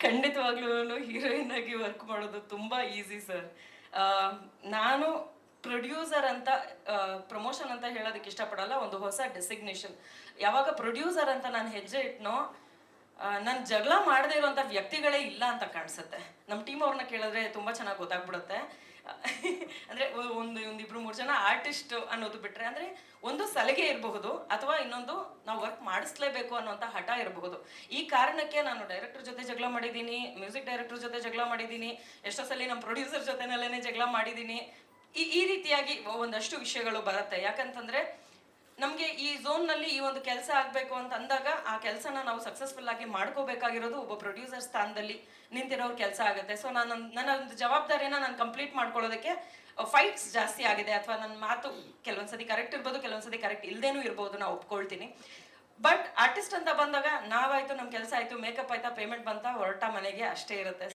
ಖಂಡಿತವಾಗ್ಲೂ ಹೀರೋಯಿನ್ ಆಗಿ ವರ್ಕ್ ಮಾಡೋದು ತುಂಬಾ ಈಸಿ ಸರ್ ನಾನು ಪ್ರೊಡ್ಯೂಸರ್ ಅಂತ ಪ್ರಮೋಷನ್ ಅಂತ ಹೇಳೋದಕ್ಕೆ ಇಷ್ಟಪಡಲ್ಲ, ಒಂದು ಹೊಸ ಡೆಸಿಗ್ನೇಷನ್ ಯಾವಾಗ ಪ್ರೊಡ್ಯೂಸರ್ ಅಂತ ನಾನು ಹೆಜ್ಜೆ ಇಟ್ನೋ ನಾನು ಜಗಳ ಮಾಡದೇ ಇರುವಂಥ ವ್ಯಕ್ತಿಗಳೇ ಇಲ್ಲ ಅಂತ ಕಾಣಿಸುತ್ತೆ. ನಮ್ಮ ಟೀಮ್ ಅವ್ರನ್ನ ಕೇಳಿದ್ರೆ ತುಂಬಾ ಚೆನ್ನಾಗಿ ಗೊತ್ತಾಗ್ಬಿಡುತ್ತೆ. ಅಂದ್ರೆ ಒಂದು ಮೂರು ಜನ ಆರ್ಟಿಸ್ಟ್ ಅನ್ನೋದು ಬಿಟ್ರೆ ಅಂದ್ರೆ ಒಂದು ಸಲಿಗೆ ಇರಬಹುದು ಅಥವಾ ಇನ್ನೊಂದು ನಾವು ವರ್ಕ್ ಮಾಡಿಸ್ಲೇಬೇಕು ಅನ್ನೋಂಥ ಹಠ ಇರಬಹುದು. ಈ ಕಾರಣಕ್ಕೆ ನಾನು ಡೈರೆಕ್ಟರ್ ಜೊತೆ ಜಗಳ ಮಾಡಿದ್ದೀನಿ ಮ್ಯೂಸಿಕ್ ಡೈರೆಕ್ಟರ್ ಜೊತೆ ಜಗಳ ಮಾಡಿದ್ದೀನಿ ಎಷ್ಟೋ ಸಲ ನಮ್ಮ ಪ್ರೊಡ್ಯೂಸರ್ ಜೊತೆನಲ್ಲೇ ಜಗಳ ಮಾಡಿದ್ದೀನಿ. ಈ ಈ ರೀತಿಯಾಗಿ ಒಂದಷ್ಟು ವಿಷಯಗಳು ಬರುತ್ತೆ. ಯಾಕಂತಂದ್ರೆ ನಮಗೆ ಈ ಝೋನ್ನಲ್ಲಿ ಈ ಒಂದು ಕೆಲಸ ಆಗಬೇಕು ಅಂತ ಅಂದಾಗ ಆ ಕೆಲಸನ ನಾವು ಸಕ್ಸಸ್ಫುಲ್ ಆಗಿ ಮಾಡ್ಕೋಬೇಕಾಗಿರೋದು ಒಬ್ಬ ಪ್ರೊಡ್ಯೂಸರ್ ಸ್ಥಾನದಲ್ಲಿ ನಿಂತಿರೋರ್ ಕೆಲಸ ಆಗುತ್ತೆ. ಸೊ ನಾನು ನನ್ನ ಒಂದು ಜವಾಬ್ದಾರಿನ ನಾನು ಕಂಪ್ಲೀಟ್ ಮಾಡ್ಕೊಳ್ಳೋದಕ್ಕೆ ಫೈಟ್ಸ್ ಜಾಸ್ತಿ ಆಗಿದೆ ಅಥವಾ ನನ್ನ ಮಾತು ಕೆಲವೊಂದ್ಸತಿ ಕರೆಕ್ಟ್ ಇರ್ಬೋದು, ಕೆಲವೊಂದ್ಸತಿ ಕರೆಕ್ಟ್ ಇಲ್ಲದೇನೂ ಇರ್ಬೋದು ನಾವು ಒಪ್ಕೊಳ್ತೀನಿ. ಬಟ್ ಆರ್ಟಿಸ್ಟ್ ಅಂತ ಬಂದಾಗ ನಾವಾಯ್ತು ನಮ್ಮ ಕೆಲಸ ಆಯ್ತು ಮೇಕಪ್ ಆಯ್ತಾ ಪೇಮೆಂಟ್ ಬಂತ ಹೊರಟ ಮನೆಗೆ ಅಷ್ಟೇ ಇರುತ್ತೆ.